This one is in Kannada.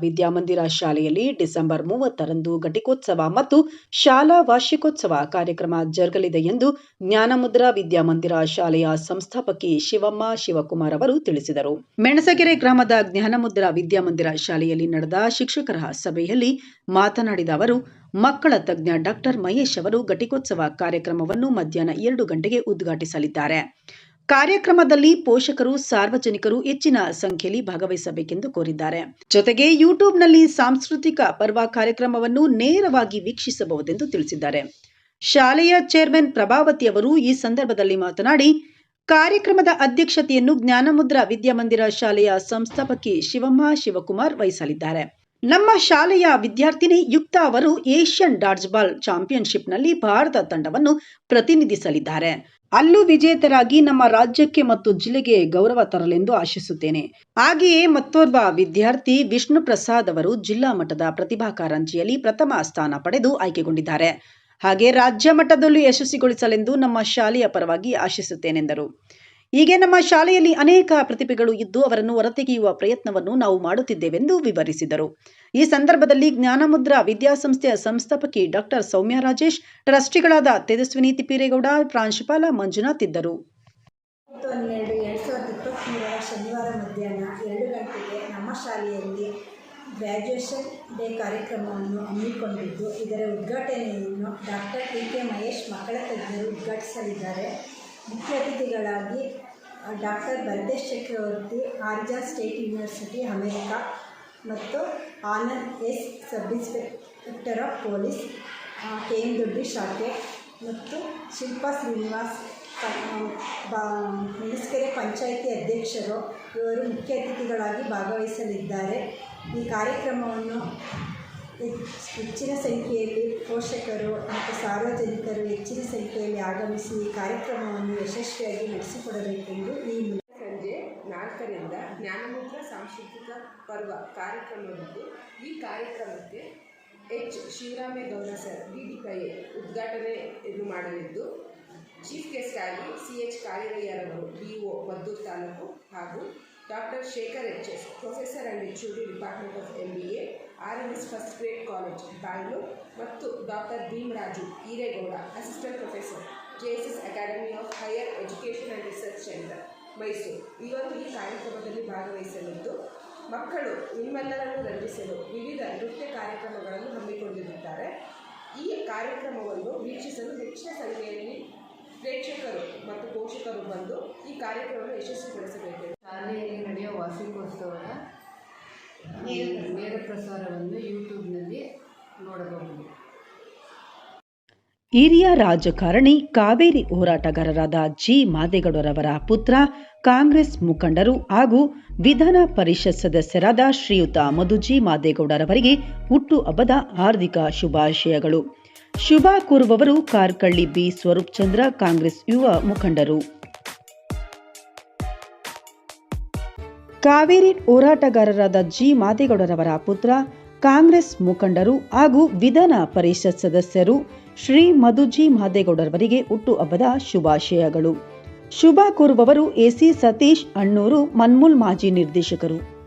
ವಿದ್ಯಾಮಂದಿರ ಶಾಲೆಯಲ್ಲಿ ಡಿಸೆಂಬರ್ ಮೂವತ್ತರಂದು ಘಟಿಕೋತ್ಸವ ಮತ್ತು ಶಾಲಾ ವಾರ್ಷಿಕೋತ್ಸವ ಕಾರ್ಯಕ್ರಮ ಜರುಗಲಿದೆ ಎಂದು ಜ್ಞಾನಮುದ್ರ ವಿದ್ಯಾಮಂದಿರ ಶಾಲೆಯ ಸಂಸ್ಥಾಪಕಿ ಶಿವಮ್ಮ ಶಿವಕುಮಾರ್ ಅವರು ತಿಳಿಸಿದರು. ಮೆಣಸಗೆರೆ ಗ್ರಾಮದ ಜ್ಞಾನಮುದ್ರ ವಿದ್ಯಾಮಂದಿರ ಶಾಲೆಯಲ್ಲಿ ನಡೆದ ಶಿಕ್ಷಕರ ಸಭೆಯಲ್ಲಿ ಮಾತನಾಡಿದ ಅವರು, ಮಕ್ಕಳ ತಜ್ಞ ಡಾಕ್ಟರ್ ಮಹೇಶ್ ಅವರು ಘಟಿಕೋತ್ಸವ ಕಾರ್ಯಕ್ರಮವನ್ನು ಮಧ್ಯಾಹ್ನ ಎರಡು ಗಂಟೆಗೆ ಉದ್ಘಾಟಿಸಲಿದ್ದಾರೆ. ಕಾರ್ಯಕ್ರಮದಲ್ಲಿ ಪೋಷಕರು, ಸಾರ್ವಜನಿಕರು ಹೆಚ್ಚಿನ ಸಂಖ್ಯೆಯಲ್ಲಿ ಭಾಗವಹಿಸಬೇಕೆಂದು ಕೋರಿದ್ದಾರೆ. ಜೊತೆಗೆ ಯೂಟ್ಯೂಬ್ನಲ್ಲಿ ಸಾಂಸ್ಕೃತಿಕ ಪರ್ವ ಕಾರ್ಯಕ್ರಮವನ್ನು ನೇರವಾಗಿ ವೀಕ್ಷಿಸಬಹುದೆಂದು ತಿಳಿಸಿದ್ದಾರೆ. ಶಾಲೆಯ ಚೇರ್ಮನ್ ಪ್ರಭಾವತಿ ಅವರು ಈ ಸಂದರ್ಭದಲ್ಲಿ ಮಾತನಾಡಿ, ಕಾರ್ಯಕ್ರಮದ ಅಧ್ಯಕ್ಷತೆಯನ್ನು ಜ್ಞಾನಮುದ್ರ ವಿದ್ಯಾಮಂದಿರ ಶಾಲೆಯ ಸಂಸ್ಥಾಪಕಿ ಶಿವಮ್ಮ ಶಿವಕುಮಾರ್ ವಹಿಸಲಿದ್ದಾರೆ. ನಮ್ಮ ಶಾಲೆಯ ವಿದ್ಯಾರ್ಥಿನಿ ಯುಕ್ತ ಅವರು ಏಷ್ಯನ್ ಡಾಡ್ಜ್ಬಾಲ್ ಚಾಂಪಿಯನ್ಶಿಪ್ನಲ್ಲಿ ಭಾರತ ತಂಡವನ್ನು ಪ್ರತಿನಿಧಿಸಲಿದ್ದಾರೆ. ಅಲ್ಲೂ ವಿಜೇತರಾಗಿ ನಮ್ಮ ರಾಜ್ಯಕ್ಕೆ ಮತ್ತು ಜಿಲ್ಲೆಗೆ ಗೌರವ ತರಲೆಂದು ಆಶಿಸುತ್ತೇನೆ. ಹಾಗೆಯೇ ಮತ್ತೋರ್ವ ವಿದ್ಯಾರ್ಥಿ ವಿಷ್ಣು ಪ್ರಸಾದ್ ಅವರು ಜಿಲ್ಲಾ ಮಟ್ಟದ ಪ್ರತಿಭಾ ಕಾರಂಜಿಯಲ್ಲಿ ಪ್ರಥಮ ಸ್ಥಾನ ಪಡೆದು ಆಯ್ಕೆಗೊಂಡಿದ್ದಾರೆ. ಹಾಗೆ ರಾಜ್ಯ ಮಟ್ಟದಲ್ಲೂ ಯಶಸ್ವಿಗೊಳಿಸಲೆಂದು ನಮ್ಮ ಶಾಲೆಯ ಪರವಾಗಿ ಆಶಿಸುತ್ತೇನೆಂದರು. ಹೀಗೆ ನಮ್ಮ ಶಾಲೆಯಲ್ಲಿ ಅನೇಕ ಪ್ರತಿಭೆಗಳು ಇದ್ದು ಅವರನ್ನು ಹೊರತೆಗೆಯುವ ಪ್ರಯತ್ನವನ್ನು ನಾವು ಮಾಡುತ್ತಿದ್ದೇವೆಂದು ವಿವರಿಸಿದರು. ಈ ಸಂದರ್ಭದಲ್ಲಿ ಜ್ಞಾನಮುದ್ರ ವಿದ್ಯಾಸಂಸ್ಥೆಯ ಸಂಸ್ಥಾಪಕಿ ಡಾಕ್ಟರ್ ಸೌಮ್ಯ ರಾಜೇಶ್, ಟ್ರಸ್ಟಿಗಳಾದ ತೇಜಸ್ವಿನಿ ತಿಪ್ಪಿರೇಗೌಡ, ಪ್ರಾಂಶುಪಾಲ ಮಂಜುನಾಥ್ ಇದ್ದರು. ಶನಿವಾರ ಮಧ್ಯಾಹ್ನ ಎರಡು ಗಂಟೆಗೆ ನಮ್ಮ ಶಾಲೆಯಲ್ಲಿ ಗ್ರ್ಯಾಜುಯೇಷನ್ ಡೇ ಕಾರ್ಯಕ್ರಮವನ್ನು ಹಮ್ಮಿಕೊಂಡಿದ್ದು, ಇದರ ಉದ್ಘಾಟನೆಯನ್ನು ಡಾಕ್ಟರ್ ಟಿ. ಕೆ. ಮಹೇಶ್, ಮಕ್ಕಳ ತಜ್ಞರು ಉದ್ಘಾಟಿಸಲಿದ್ದಾರೆ. ಮುಖ್ಯ ಅತಿಥಿಗಳಾಗಿ doctor Bharatesh Chakravarthi ಆರ್ಜಾ state university, America, ಮತ್ತು Anand S sub inspector of police K M ಶಾಖೆ, ಮತ್ತು ಶಿಲ್ಪಾ ಶ್ರೀನಿವಾಸ್ ಹುಣಸ್ಕೆರೆ ಪಂಚಾಯಿತಿ ಅಧ್ಯಕ್ಷರು, ಇವರು ಮುಖ್ಯ ಅತಿಥಿಗಳಾಗಿ ಭಾಗವಹಿಸಲಿದ್ದಾರೆ. ಈ ಕಾರ್ಯಕ್ರಮವನ್ನು ಹೆಚ್ಚಿನ ಸಂಖ್ಯೆಯಲ್ಲಿ ಪೋಷಕರು ಮತ್ತು ಸಾರ್ವಜನಿಕರು ಹೆಚ್ಚಿನ ಸಂಖ್ಯೆಯಲ್ಲಿ ಆಗಮಿಸಿ ಈ ಕಾರ್ಯಕ್ರಮವನ್ನು ಯಶಸ್ವಿಯಾಗಿ ನಡೆಸಿಕೊಡಬೇಕೆಂದು ಈ ಸಂಜೆ ನಾಲ್ಕರಿಂದ ಜ್ಞಾನಮೂತ್ರ ಸಾಂಸ್ಕೃತಿಕ ಪರ್ವ ಕಾರ್ಯಕ್ರಮವಿದ್ದು, ಈ ಕಾರ್ಯಕ್ರಮಕ್ಕೆ ಎಚ್. ಶಿವರಾಮೇಗೌಡ ಸರ್ ಡಿ ಪೈ ಇದು ಮಾಡಲಿದ್ದು, ಚೀಫ್ ಗೆಸ್ಟ್ ಆಗಿ ಸಿ ಎಚ್ ಕಾಳಿರಯ್ಯರವರು ಬಿ ಒ ಮದ್ದೂರು ತಾಲೂಕು ಹಾಗೂ doctor Shekhar H. S. Professor and H. D. Department of M. B. R first grade college, Bangalore, ಮತ್ತು doctor Bheemaraju Eregowda assistant professor J S S academy of higher education and research centre, Mysuru. ಇವರು ಈ ಕಾರ್ಯಕ್ರಮದಲ್ಲಿ ಭಾಗವಹಿಸಲಿದ್ದು, ಮಕ್ಕಳು ನಿಮ್ಮೆಲ್ಲರನ್ನು ರಂಜಿಸಲು ವಿವಿಧ ನೃತ್ಯ ಕಾರ್ಯಕ್ರಮಗಳನ್ನು ಹಮ್ಮಿಕೊಂಡಿರುತ್ತಾರೆ ಈ ಕಾರ್ಯಕ್ರಮವನ್ನು ವೀಕ್ಷಿಸಲು ಹೆಚ್ಚಿನ ಸಂಖ್ಯೆಯಲ್ಲಿ ಪ್ರೇಕ್ಷಕರು ಮತ್ತು ಪೋಷಕರು ಬಂದು ಈ ಕಾರ್ಯಕ್ರಮವನ್ನು ಯಶಸ್ವಿಗೊಳಿಸಬೇಕು. ಶಾಲೆಯಲ್ಲಿ ನಡೆಯುವ ವಾರ್ಷಿಕೋತ್ಸವದ ನೇರ ಪ್ರಸಾರವನ್ನು ಯೂಟ್ಯೂಬ್ನಲ್ಲಿ ನೋಡಬಹುದು. ಹಿರಿಯ ರಾಜಕಾರಣಿ, ಕಾವೇರಿ ಹೋರಾಟಗಾರರಾದ ಜಿ. ಮಾದೇಗೌಡರವರ ಪುತ್ರ, ಕಾಂಗ್ರೆಸ್ ಮುಖಂಡರು ಹಾಗೂ ವಿಧಾನ ಪರಿಷತ್ ಸದಸ್ಯರಾದ ಶ್ರೀಯುತ ಮಧುಜಿ ಮಾದೇಗೌಡರವರಿಗೆ ಹುಟ್ಟು ಹಬ್ಬದ ಹಾರ್ದಿಕ ಶುಭಾಶಯಗಳು. ಶುಭ ಕೋರುವವರು ಕಾರ್ಕಳ್ಳಿ ಬಿ. ಸ್ವರೂಪ್ ಚಂದ್ರ, ಕಾಂಗ್ರೆಸ್ ಯುವ ಮುಖಂಡರು. ಕಾವೇರಿ ಹೋರಾಟಗಾರರಾದ ಜಿ. ಮಾದೇಗೌಡರವರ ಪುತ್ರ, ಕಾಂಗ್ರೆಸ್ ಮುಖಂಡರು ಹಾಗೂ ವಿಧಾನ ಪರಿಷತ್ ಸದಸ್ಯರು ಶ್ರೀ ಮಧುಜಿ ಮಾದೇಗೌಡರವರಿಗೆ ಹುಟ್ಟುಹಬ್ಬದ ಶುಭಾಶಯಗಳು. ಶುಭ ಕೋರುವವರು ಎಸಿ ಸತೀಶ್ ಅಣ್ಣೂರು, ಮನ್ಮೂಲ್ ಮಾಜಿ ನಿರ್ದೇಶಕರು.